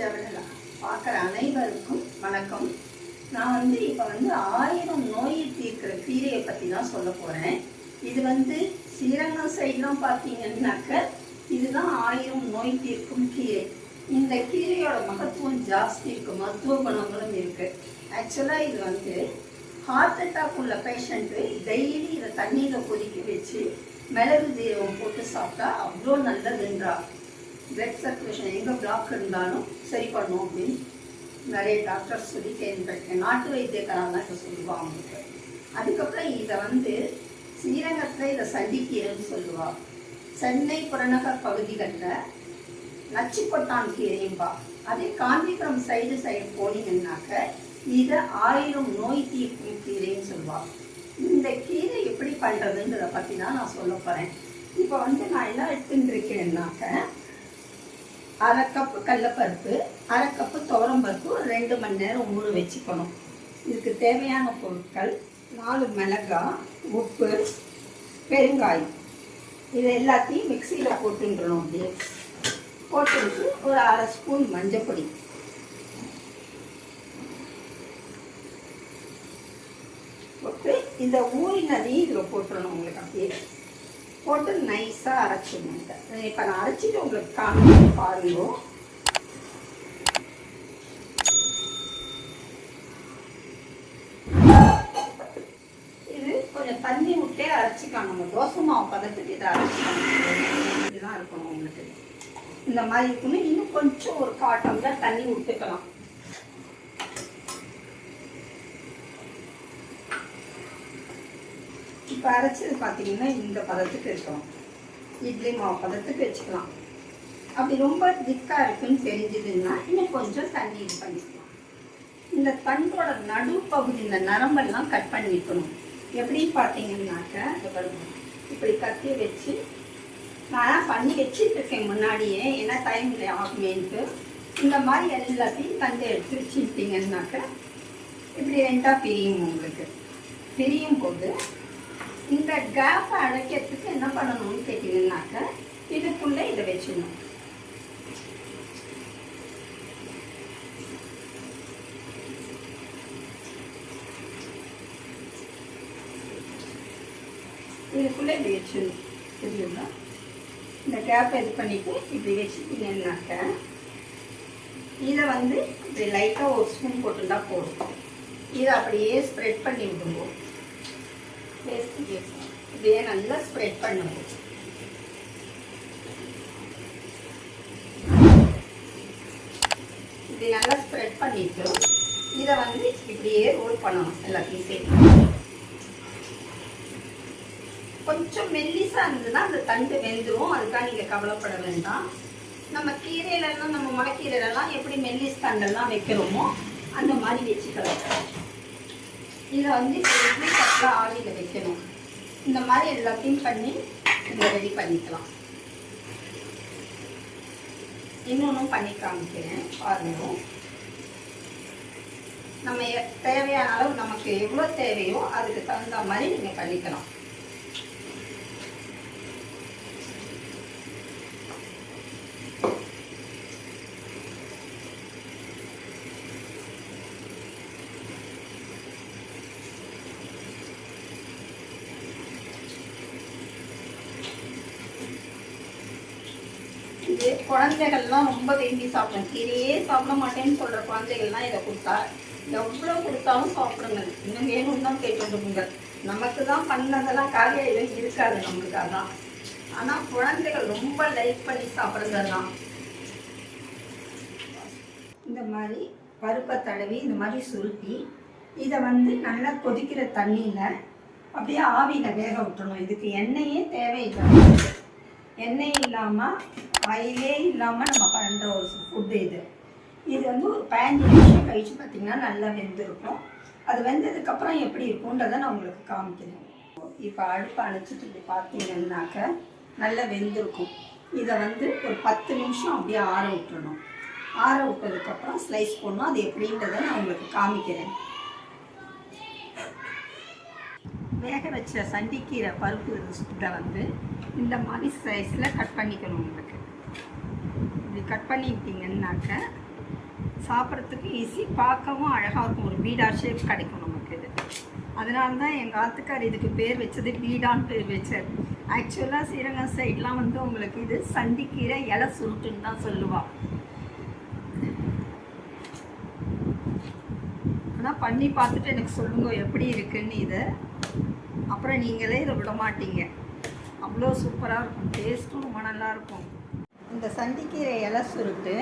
சேனலை பார்க்குற அனைவருக்கும் வணக்கம். நான் வந்து இப்போ வந்து ஆயிரம் நோயை தீர்க்கிற கீரையை பற்றி தான் சொல்ல போகிறேன் இது வந்து ஸ்ரீரங்கம் சைட்லாம் பார்த்தீங்கன்னாக்க இதுதான் ஆயிரம் நோய் தீர்க்கும் கீரை இந்த கீரையோட மகத்துவம் ஜாஸ்தி இருக்குது மருத்துவ குணங்களும் இருக்கு. ஆக்சுவலாக இது வந்து ஹார்ட் அட்டாக் உள்ள பேஷண்ட்டு டெய்லி இதை தண்ணியில் கொதிக்க வச்சு மிளகு தீரம் போட்டு சாப்பிட்டா அவ்வளோ நல்லதுன்றா. பிளட் சர்க்குலேஷன் எங்கே பிளாக் இருந்தாலும் சரி பண்ணும் அப்படின்னு நிறைய டாக்டர்ஸ் சொல்லி கேள்விப்பட்டேன் நாட்டு வைத்தியக்காரங்க இப்போ சொல்லுவாங்க அவங்களுக்கு. அதுக்கப்புறம் இதை வந்து ஸ்ரீரங்கத்தில் இதை சண்டிக்கீரைன்னு சொல்லுவாள் சென்னை புறநகர் பகுதிகளில் நச்சுக்கொட்டான் கீரையும்பா. அதே காஞ்சிபுரம் சைடு சைடு போனீங்கன்னாக்க இதை ஆயிரம் நோய் தீர்க்கும் கீரைன்னு சொல்லுவாள் இந்த கீரை எப்படி பண்ணுறதுன்றதை பற்றி தான் நான் சொல்ல போகிறேன் இப்போ வந்து நான் என்ன எடுத்துட்டு இருக்கேன்னாக்க அரை கப்பு கடலப்பருப்பு அரை கப்பு துவரம்பருப்பு ஒரு ரெண்டு மணி நேரம் ஊற வச்சுக்கணும். இதுக்கு தேவையான பொருட்கள் நாலு மிளகாய் உப்பு பெருங்காயம். இது எல்லாத்தையும் மிக்சியில் போட்டுன்றணும் அப்படியே. போட்டுட்டு ஒரு அரை ஸ்பூன் மஞ்சப்பொடி போட்டு இந்த ஊறினதையும் இதில் போட்டுடணும் உங்களுக்கு அப்படியே. போட்டு நைஸாக அரைச்சிடுங்க இப்போ நான் அரைச்சிட்டு உங்களுக்கு காமிச்சு பாருங்க. இது கொஞ்சம் தண்ணி விட்டே அரைச்சிக்கலாம் நம்ம தோசை மாவு பதத்துக்கு இதை அரைச்சிக்கணும் இதுதான் இருக்கணும் உங்களுக்கு. இந்த மாதிரி இருக்கணும் இன்னும் கொஞ்சம் ஒரு காட்டம் தான் தண்ணி விட்டுக்கலாம் இப்போ அரைச்சது பார்த்தீங்கன்னா இந்த பதத்துக்கு இருக்கும் இட்லி மாவு பதத்துக்கு வச்சுக்கலாம். அப்படி ரொம்ப திக்காக இருக்குன்னு தெரிஞ்சதுன்னா இன்னும் கொஞ்சம் தண்ணி இது பண்ணிக்கலாம். இந்த தண்டோட நடுப்பகுதி இந்த நரம்பெல்லாம் கட் பண்ணிக்கணும் எப்படின்னு பார்த்தீங்கன்னாக்க இந்த இப்படி கத்தி வச்சு நான் பண்ணி வச்சுட்டு இருக்கேன் முன்னாடியே. ஏன்னா டைம் இல்லை ஆகுமேன்ட்டு. இந்த மாதிரி எல்லாத்தையும் தந்தை எடுத்து வச்சுட்டீங்கன்னாக்க இப்படி ரெண்டாக பிரியும் உங்களுக்கு. பிரியும் போது இந்த கேப்பை அடைக்கிறதுக்கு என்ன பண்ணணும்னு கேட்டீங்கன்னாக்க இதுக்குள்ளே இதை வச்சிடணும். இதுக்குள்ளே இப்படி வச்சிடணும். தெரியுங்களா இந்த கேப்பை இது பண்ணிட்டு இப்படி வச்சுட்டீங்கன்னாக்க இதை வந்து இப்படி லைட்டாக ஒரு ஸ்பூன் போட்டுருந்தா போதும் இதை அப்படியே ஸ்ப்ரெட் பண்ணி விடுவோம் இதே நல்லா ஸ்ப்ரெட் பண்ணுவோம் இது நல்லா ஸ்ப்ரெட் பண்ணிட்டு இதை வந்து இப்படியே ரோல் பண்ணணும் எல்லாத்தையும் சேர்த்து. கொஞ்சம் மெல்லிசா இருந்ததுன்னா அந்த தண்டு வெந்துடும் அதுக்காக நீங்கள் கவலைப்பட வேண்டாம். நம்ம கீரையிலலாம் நம்ம முளைக்கீரையிலலாம் எப்படி மெல்லிஸ் தண்டெல்லாம் வைக்கிறோமோ அந்த மாதிரி வச்சுக்கலாம். இதை வந்து இப்போ இட்லி தட்டில் ஆவியில் வைக்கணும்? இந்த மாதிரி எல்லாத்தையும் பண்ணி இதை ரெடி பண்ணிக்கலாம். இன்னொன்றும் பண்ணி காமிக்கிறேன் பாருங்களும் நம்ம எ- தேவையான அளவு நமக்கு எவ்வளோ தேவையோ அதுக்கு தகுந்த மாதிரி நீங்கள் பண்ணிக்கலாம். இது குழந்தைகள்லாம் ரொம்ப விரும்பி சாப்பிடும் கீரையே சாப்பிட மாட்டேன்னு சொல்ற குழந்தைகள்லாம் இதை கொடுத்தா எவ்வளோ கொடுத்தாலும் சாப்பிடுங்க. இன்னும் வேணும்னு தான் கேட்டுருக்குங்க நமக்கு தான் பண்ணதெல்லாம் காலையிலும் இருக்காது நம்மளுக்கு அதான். ஆனால் குழந்தைகள் ரொம்ப லைக் பண்ணி சாப்பிட்றதெல்லாம் இந்த மாதிரி பருப்பை தடவி இந்த மாதிரி சுருட்டி இதை வந்து நல்லா கொதிக்கிற தண்ணியில் அப்படியே ஆவியில் வேக விட்டுறணும். இதுக்கு எண்ணெயே தேவையில்லை. எண்ணெய் இல்லாமல் ஆயிலே இல்லாமல் நம்ம பண்ணுற ஒரு ஃபுட்டு இது. இது வந்து ஒரு பதினஞ்சு நிமிஷம் கழிச்சு பார்த்தீங்கன்னா நல்லா வெந்திருக்கும். அது வெந்ததுக்கப்புறம் எப்படி இருக்கும்ன்றதை நான் உங்களுக்கு காமிக்கிறேன். இப்போ அடுப்பு அணைச்சிட்டு இப்படி பார்த்தீங்கன்னாக்க நல்லா வெந்திருக்கும். இதை வந்து ஒரு பத்து நிமிஷம் அப்படியே ஆற விட்டுறணும். ஆற விட்டதுக்கப்புறம் ஸ்லைஸ் பண்ணணும் அது எப்படின்றத நான் உங்களுக்கு காமிக்கிறேன். வேக வச்ச சண்டிக்கீரை பருப்பு இதை வந்து இந்த மாதிரி சைஸில் கட் பண்ணிக்கணும் உங்களுக்கு. இப்படி கட் பண்ணிக்கிட்டீங்கன்னாக்க சாப்பிட்றதுக்கு ஈஸி பார்க்கவும் அழகாக இருக்கும். ஒரு பீடா ஷேப் கிடைக்கும் நமக்கு. இது அதனால தான் எங்கள் ஆத்துக்கார் இதுக்கு பேர் வச்சது பீடான்னு பேர் வச்சார். ஆக்சுவலாக ஸ்ரீரங்கம் சைட்லாம் வந்து உங்களுக்கு இது சண்டிக்கீரை இலை சுருட்டுன்னு தான் சொல்லுவாள் ஆனால் பண்ணி பார்த்துட்டு எனக்கு சொல்லுங்க எப்படி இருக்குன்னு இதை அப்புறம் நீங்களே இதை விட மாட்டீங்க. அவ்வளோ சூப்பராக இருக்கும். டேஸ்ட்டும் ரொம்ப நல்லா இருக்கும். இந்த சந்திக்கீரை இலை சுருட்டு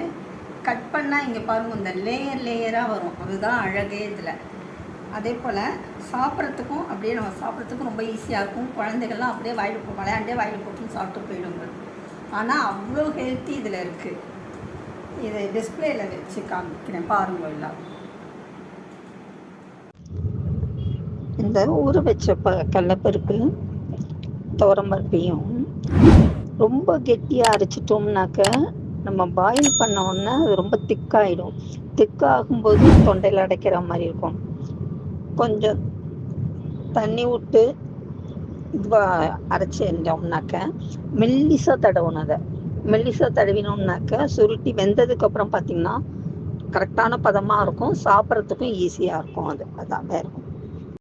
கட் பண்ணால் இங்கே பாருங்கள் இந்த லேயர் லேயராக வரும். அதுதான் அழகே இதில். அதே போல் சாப்பிட்றதுக்கும் அப்படியே நம்ம சாப்பிட்றதுக்கும் ரொம்ப ஈஸியாக இருக்கும். குழந்தைகள்லாம் அப்படியே வாயில் போ விளையாண்டே வாயில் போட்டுன்னு சாப்பிட்டு போயிடுங்க. ஆனால் அவ்வளோ ஹெல்த்தி இதில் இருக்குது இதை டிஸ்பிளேயில் வச்சு காமிக்கிறேன் பாருங்கள் எல்லாம். இந்த ஊற வச்ச ப கடலப்பருப்பு துவரம்பருப்பையும் ரொம்ப கெட்டியாக அரைச்சிட்டோம்னாக்க நம்ம பாயில் பண்ண உடனே அது ரொம்ப திக்காயிடும். திக்காகும்போது தொண்டையில் அடைக்கிற மாதிரி இருக்கும். கொஞ்சம் தண்ணி விட்டு இதுவாக அரைச்சி எறிஞ்சோம்னாக்க மெல்லிசாக தடவணும் அதை. மெல்லிசாக தடவினோம்னாக்க சுருட்டி வெந்ததுக்கப்புறம் பார்த்திங்கன்னா கரெக்டான பதமாக இருக்கும். சாப்பிட்றதுக்கும் ஈஸியாக இருக்கும் அது. அதான் இருக்கும்.